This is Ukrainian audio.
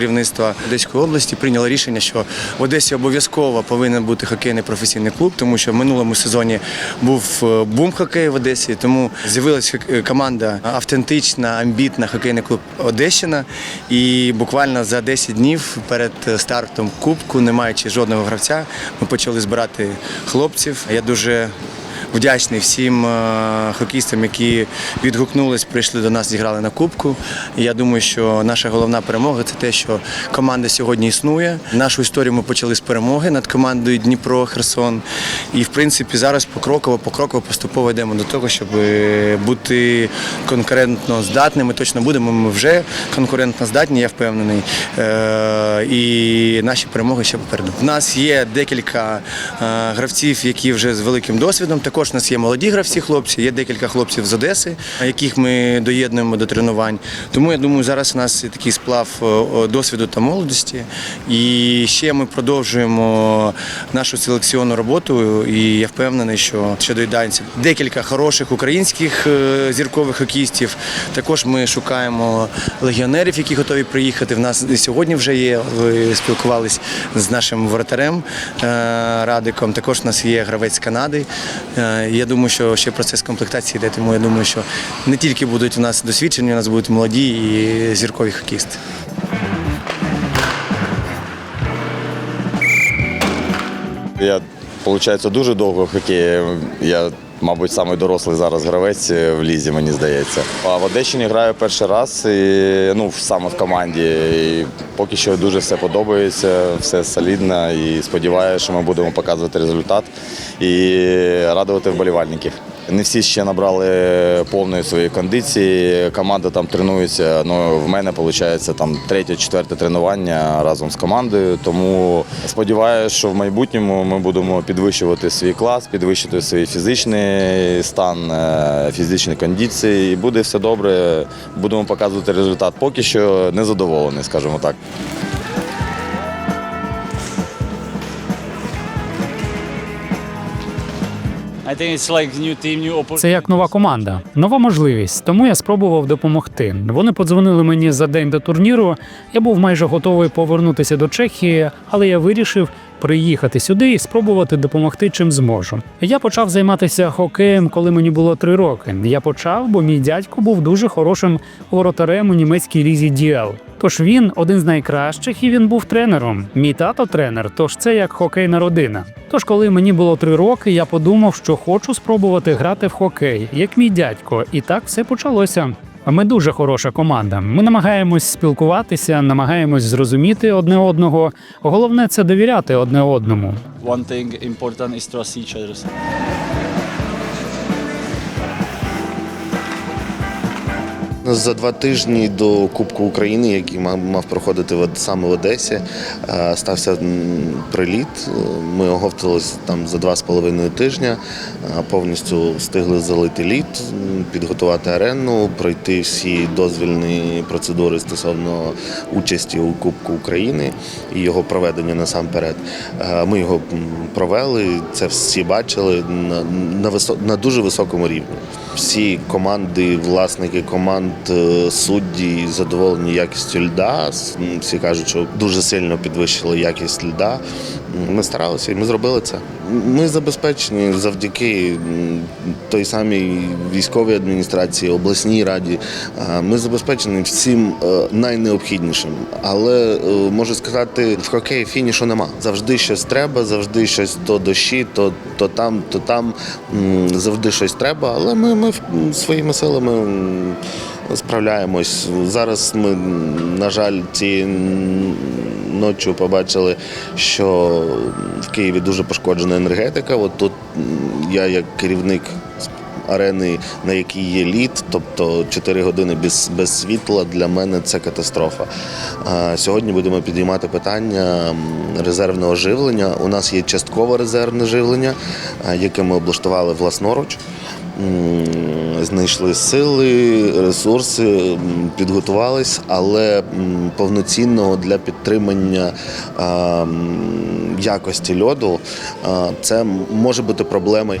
керівництва Одеської області прийняло рішення, що в Одесі обов'язково повинен бути хокейний професійний клуб, тому що в минулому сезоні був е, бум хокею в Одесі. Тому з'явилася команда автентична, амбітна хокейний клуб Одещина. І буквально за 10 днів перед стартом кубку, не маючи жодного гравця, ми почали збирати хлопців. Я дуже Вдячний всім е, хокеїстам, які відгукнулись, прийшли до нас, зіграли на кубку. Я думаю, що наша головна перемога це те, що команда сьогодні існує. Нашу історію ми почали з перемоги над командою Дніпро Херсон. І в принципі зараз покроково, покроково поступово йдемо до того, щоб е, бути конкурентно здатними. Ми точно будемо. Ми вже конкурентно здатні, я впевнений. Е, І наші перемоги ще попереду. У нас є декілька гравців, які вже з великим досвідом. Також у нас є молоді гравці, хлопці, є декілька хлопців з Одеси, яких ми доєднуємо до тренувань. Тому я думаю, зараз у нас є такий сплав е, досвіду та молодості. І ще ми продовжуємо нашу селекціонну роботу. І я впевнений, що ще доїдається декілька хороших українських е, зіркових хокеїстів. Також ми шукаємо легіонерів, які готові приїхати. В нас сьогодні вже є. Ви спілкувались з нашим воротарем е, Радиком. Також у нас є гравець Канади. Е, Я думаю, що ще процес комплектації йде. Тому я думаю, що не тільки будуть у нас досвідчені, у нас будуть молоді і зіркові хокеїсти. Я, виходить, дуже довго в хокеї. Я, мабуть, самий дорослий зараз гравець в лізі, мені здається. А в Одещині граю перший раз, і, ну, саме в команді. І поки що дуже все подобається, все солідно і сподіваюся, що ми будемо показувати результат і радувати вболівальників. Не всі ще набрали повної своєї кондиції. Команда там тренується. Ну в мене виходить там третє, четверте тренування разом з командою. Тому сподіваюся, що в майбутньому ми будемо підвищувати свій клас, підвищити свій фізичний стан, е, фізичні кондиції. І буде все добре. Будемо показувати результат. Поки що не задоволений, скажімо так. Це як нова команда, нова можливість. Тому я спробував допомогти. Вони подзвонили мені за день до турніру. Я був майже готовий повернутися до Чехії, але я вирішив приїхати сюди і спробувати допомогти чим зможу. Я почав займатися хокеєм, коли мені було три роки. Я почав, бо мій дядько був дуже хорошим воротарем у німецькій лізі Діел. Тож він один з найкращих і він був тренером. Мій тато тренер, тож це як хокейна родина. Тож, коли мені було три роки, я подумав, що хочу спробувати грати в хокей, як мій дядько, і так все почалося. Ми дуже хороша команда. Ми намагаємось спілкуватися, намагаємось зрозуміти одне одного. Головне це довіряти одне одному. One thing important is trust each other. За два тижні до Кубку України, який мав, проходити саме в Одесі, е, стався приліт. Е, Ми оговталися там за два з половиною тижня, е, повністю встигли залити лід, підготувати арену, пройти всі дозвільні процедури стосовно участі у Кубку України і його проведення насамперед. Ми його провели, це всі бачили на, на дуже високому рівні. Всі команди, власники команд, е, судді задоволені якістю льда. Всі кажуть, що дуже сильно підвищили якість льда. Ми старалися і ми зробили це. Ми забезпечені завдяки той самій військовій адміністрації, обласній раді. Е, Ми забезпечені всім е, найнеобхіднішим. Але можу сказати, в хокеї фінішу нема. Завжди щось треба, завжди щось то дощі, то, то там, то там. Завжди щось треба. Але ми, ми своїми силами справляємось. Зараз ми, на жаль, цієї ночі побачили, що в Києві дуже пошкоджена енергетика. От тут я як керівник арени, на якій є лід, тобто 4 години без, без світла, для мене це катастрофа. А, Сьогодні будемо підіймати питання резервного живлення. У нас є часткове резервне живлення, яке ми облаштували власноруч. Знайшли сили, ресурси, підготувались, але повноцінного для підтримання якості льоду це може бути проблемою.